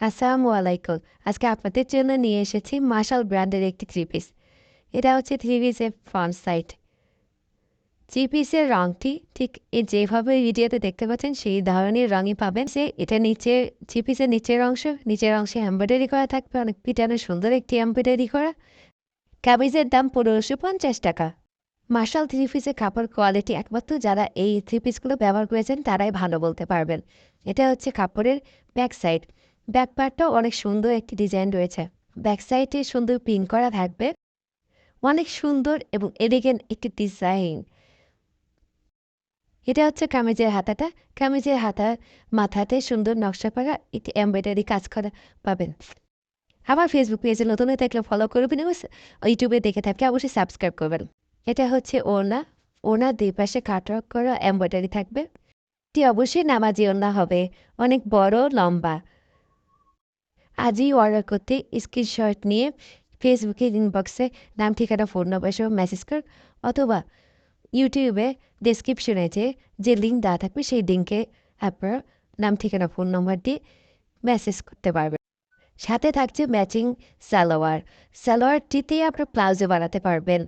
আসসালামু আলাইকুম আজকে আপনাদের জন্য নিয়ে এসেছি মার্শাল ব্র্যান্ডের একটি থ্রি পিস এটা হচ্ছে থ্রি পিসের ফ্রন্ট সাইড থ্রি পিসের রঙটি ঠিক যেভাবে ভিডিওতে দেখতে পাচ্ছেন, সেই ধরনের রঙই পাবেন। সে এটা নিচে থ্রি পিসের নিচের অংশ, নিচের অংশে এমব্রয়ডারি করা থাকবে, অনেক পিটানো সুন্দর একটি এমব্রয়ডারি করা। কামিজের দাম পনেরোশো পঞ্চাশ টাকা। মার্শাল থ্রি পিসের কাপড় কোয়ালিটি একমাত্র যারা এই থ্রি পিসগুলো ব্যবহার করেছেন, তারাই ভালো বলতে পারবেন। এটা হচ্ছে কাপড়ের ব্যাক সাইড ব্যাক পার্টটাও অনেক সুন্দর একটি ডিজাইন রয়েছে। ব্যাক সাইডে সুন্দর পিন করা থাকবে। অনেক সুন্দর এবং এলিগেন্ট একটি ডিজাইন এটা হচ্ছে কামিজের হাতাটা। কামিজের হাতা মাথাতে সুন্দর নকশা করা একটি এমব্রয়ডারি কাজ করা পাবেন। আমার ফেসবুক পেজে নতুন হয়ে থাকলে ফলো করবেন এবং ইউটিউবে দেখে থাকলে অবশ্যই সাবস্ক্রাইব করবেন। এটা হচ্ছে ওনা ওনার দুই পাশে কাটওয়ার্ক করা এমব্রয়ডারি থাকবে। এটি অবশ্যই নামাজি ওনা হবে। অনেক বড়, লম্বা। আজই অর্ডার করতে স্ক্রিনশট নিয়ে ফেসবুকের ইনবক্সে নাম, ঠিকানা ফোন নম্বর সহ মেসেজ কর। অথবা ইউটিউবে ডেসক্রিপশনে যে যে লিঙ্ক দেওয়া থাকবে সেই লিঙ্কে আপনার নাম, ঠিকানা ফোন নম্বর দিয়ে মেসেজ করতে পারবেন। সাথে থাকছে ম্যাচিং সালোয়ার। সালোয়ারটিতেই আপনার প্লাউজো বানাতে পারবেন।